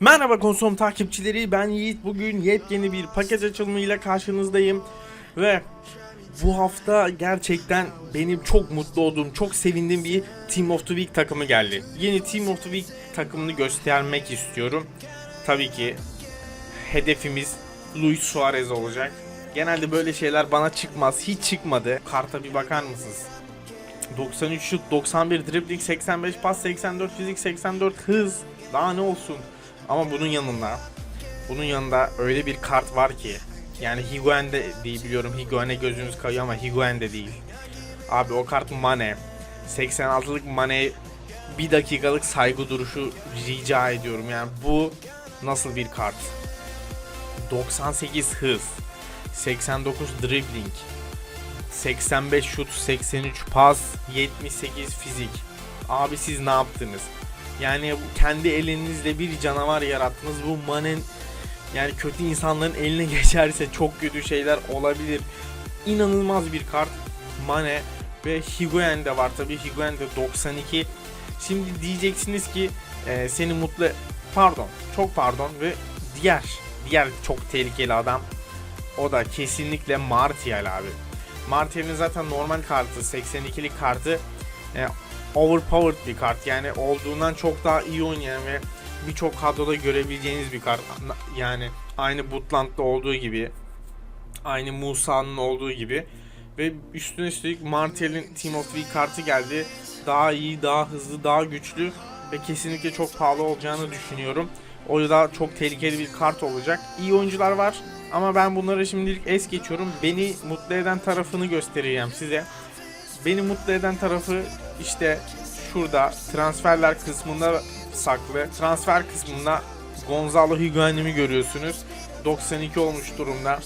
Merhaba konsum takipçileri ben Yiğit bugün yepyeni bir paket açılımıyla karşınızdayım ve bu hafta gerçekten benim çok mutlu olduğum, çok sevindiğim bir Team of the Week takımı geldi. Yeni Team of the Week takımını göstermek istiyorum. Tabii ki hedefimiz Luis Suarez olacak. Genelde böyle şeyler bana çıkmaz, hiç çıkmadı. Karta bir bakar mısınız? 93 şut, 91 dribbling, 85 pas, 84 fizik, 84 hız. Daha ne olsun? Ama bunun yanında bunun yanında öyle bir kart var ki yani Higuain de değil biliyorum Higuain'e gözünüz kayıyor ama Higuain de değil. Abi o kart Mane. 86'lık Mane bir dakikalık saygı duruşu rica ediyorum yani bu nasıl bir kart? 98 hız, 89 dribbling, 85 şut, 83 pas, 78 fizik. Abi siz ne yaptınız? Yani kendi elinizle bir canavar yarattınız. Bu Manen yani kötü insanların eline geçerse çok kötü şeyler olabilir. İnanılmaz bir kart. Mane ve Higuain de var tabii. Higuain de 92. Şimdi diyeceksiniz ki e, seni mutlu pardon çok pardon ve diğer diğer çok tehlikeli adam o da kesinlikle Martial abi. Martial'in zaten normal kartı 82'lik kartı e, overpowered bir kart. Yani olduğundan çok daha iyi oynayan ve birçok kadroda görebileceğiniz bir kart. Yani aynı Butland'da olduğu gibi, aynı Musa'nın olduğu gibi ve üstüne üstelik Martial'in Team of the kartı geldi. Daha iyi, daha hızlı, daha güçlü ve kesinlikle çok pahalı olacağını düşünüyorum. O da çok tehlikeli bir kart olacak. İyi oyuncular var ama ben bunları şimdilik es geçiyorum. Beni mutlu eden tarafını göstereceğim size. Beni mutlu eden tarafı işte şurada transferler kısmında saklı. Transfer kısmında Gonzalo Higuain'imi görüyorsunuz. 92 olmuş durumda.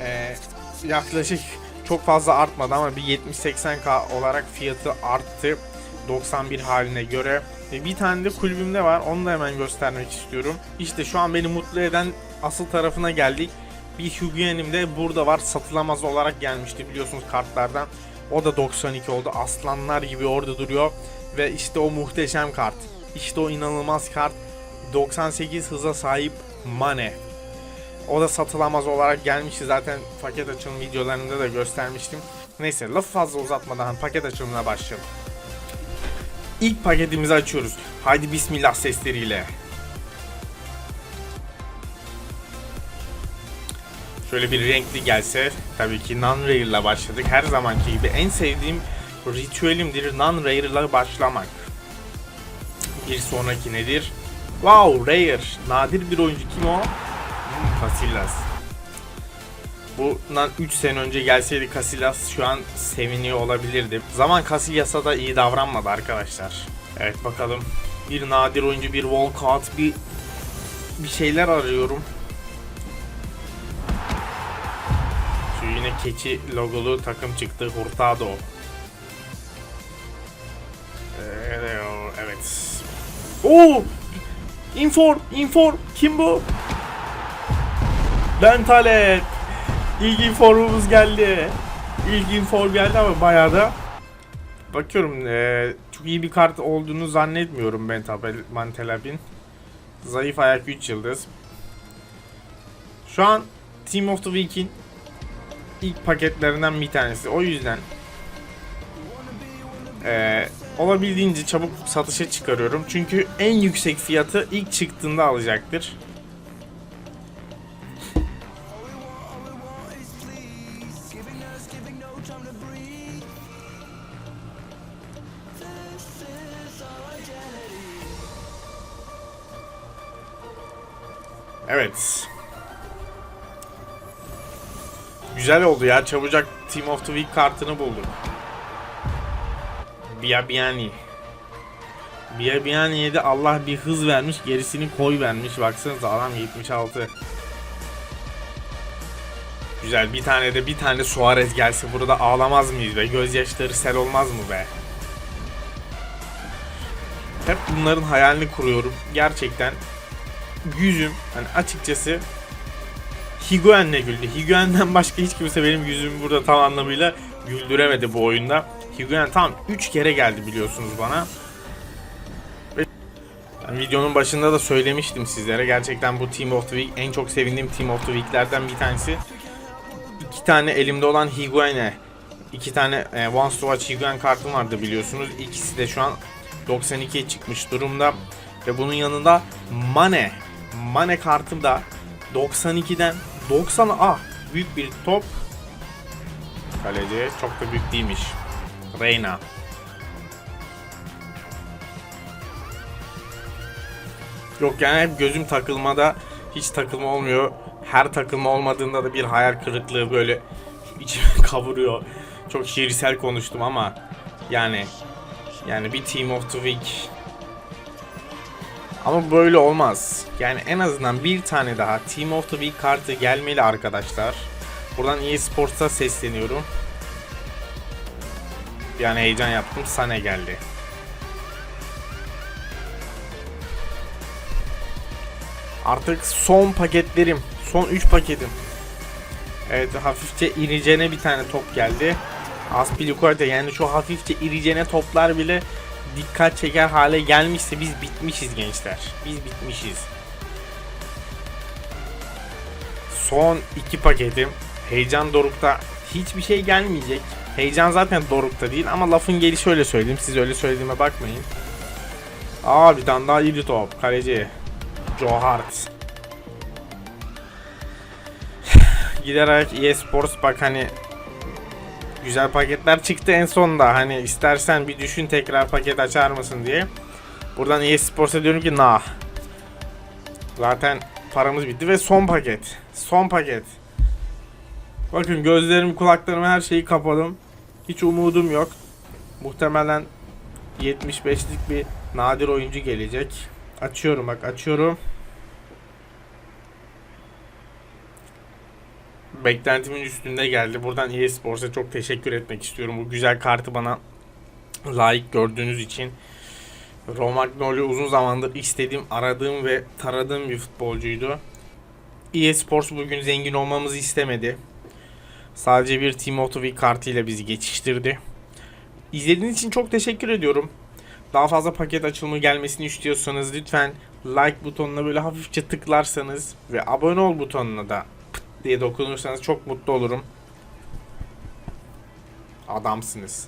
Ee, yaklaşık çok fazla artmadı ama bir 70-80k olarak fiyatı arttı. 91 haline göre. Ve bir tane de kulübümde var. Onu da hemen göstermek istiyorum. İşte şu an beni mutlu eden asıl tarafına geldik. Bir Higuain'im de burada var. Satılamaz olarak gelmişti biliyorsunuz kartlardan. O da 92 oldu. Aslanlar gibi orada duruyor. Ve işte o muhteşem kart. İşte o inanılmaz kart. 98 hıza sahip Mane. O da satılamaz olarak gelmişti. Zaten paket açılım videolarında da göstermiştim. Neyse lafı fazla uzatmadan paket açılımına başlayalım. İlk paketimizi açıyoruz. Haydi bismillah sesleriyle. Şöyle bir renkli gelse tabii ki non-rare ile başladık. Her zamanki gibi en sevdiğim ritüelimdir non-rare ile başlamak. Bir sonraki nedir? Wow rare. Nadir bir oyuncu kim o? Hmm, Casillas. Bundan 3 sene önce gelseydi Casillas şu an seviniyor olabilirdi. Zaman Casillas'a da iyi davranmadı arkadaşlar. Evet bakalım. Bir nadir oyuncu, bir walkout, bir bir şeyler arıyorum. Keçi logolu takım çıktı. Hurtado. Evet. Oo! Infor, Infor. Kim bu? Bentalet. İlk informumuz geldi. İlk inform geldi ama bayağı da bakıyorum ee, çok iyi bir kart olduğunu zannetmiyorum ben Mantelab'in. Zayıf ayak 3 yıldız. Şu an Team of the Week'in ilk paketlerinden bir tanesi. O yüzden ee, olabildiğince çabuk satışa çıkarıyorum. Çünkü en yüksek fiyatı ilk çıktığında alacaktır. Evet. Güzel oldu ya. Çabucak Team of the Week kartını bulduk. Biabiani. Biabiani'ye de Allah bir hız vermiş, gerisini koy vermiş. Baksanıza adam 76. Güzel bir tane de bir tane Suarez gelse burada ağlamaz mıyız be? Gözyaşları sel olmaz mı be? Hep bunların hayalini kuruyorum. Gerçekten yüzüm hani açıkçası Higuain'le güldü. Higuain'den başka hiç kimse benim yüzümü burada tam anlamıyla güldüremedi bu oyunda. Higuain tam 3 kere geldi biliyorsunuz bana. Ve Videonun başında da söylemiştim sizlere. Gerçekten bu Team of the Week en çok sevindiğim Team of the Week'lerden bir tanesi. İki tane elimde olan Higuain'e, iki tane e, Once to Watch Higuain kartım vardı biliyorsunuz. İkisi de şu an 92'ye çıkmış durumda. Ve bunun yanında Mane. Mane kartım da 92'den 90'a ah büyük bir top. Kaleci çok da büyük değilmiş. Reyna. Yok yani hep gözüm takılmada hiç takılma olmuyor. Her takılma olmadığında da bir hayal kırıklığı böyle içimi kavuruyor. Çok şiirsel konuştum ama yani yani bir Team of the Week ama böyle olmaz. Yani en azından bir tane daha Team of the Week kartı gelmeli arkadaşlar. Buradan EA Sports'a sesleniyorum. Yani heyecan yaptım. Sane geldi. Artık son paketlerim. Son 3 paketim. Evet hafifçe iricene bir tane top geldi. Aspilicueta yani şu hafifçe iricene toplar bile dikkat çeker hale gelmişse biz bitmişiz gençler. Biz bitmişiz. Son iki paketim. Heyecan dorukta hiçbir şey gelmeyecek. Heyecan zaten dorukta değil ama lafın gelişi öyle söyleyeyim. Siz öyle söylediğime bakmayın. Aa bir tane daha iri top. Kaleci. Joe Hart. Giderek EA Sports bak hani güzel paketler çıktı en sonunda. Hani istersen bir düşün tekrar paket açar mısın diye. Buradan EA Sports'a diyorum ki nah. Zaten paramız bitti ve son paket. Son paket. Bakın gözlerim, kulaklarım her şeyi kapadım. Hiç umudum yok. Muhtemelen 75'lik bir nadir oyuncu gelecek. Açıyorum bak açıyorum. Beklentimin üstünde geldi. Buradan EA Sports'a çok teşekkür etmek istiyorum. Bu güzel kartı bana layık gördüğünüz için. Romagnoli uzun zamandır istediğim, aradığım ve taradığım bir futbolcuydu. EA Sports bugün zengin olmamızı istemedi. Sadece bir Week kartıyla bizi geçiştirdi. İzlediğiniz için çok teşekkür ediyorum. Daha fazla paket açılımı gelmesini istiyorsanız lütfen like butonuna böyle hafifçe tıklarsanız ve abone ol butonuna da diye dokunursanız çok mutlu olurum. Adamsınız.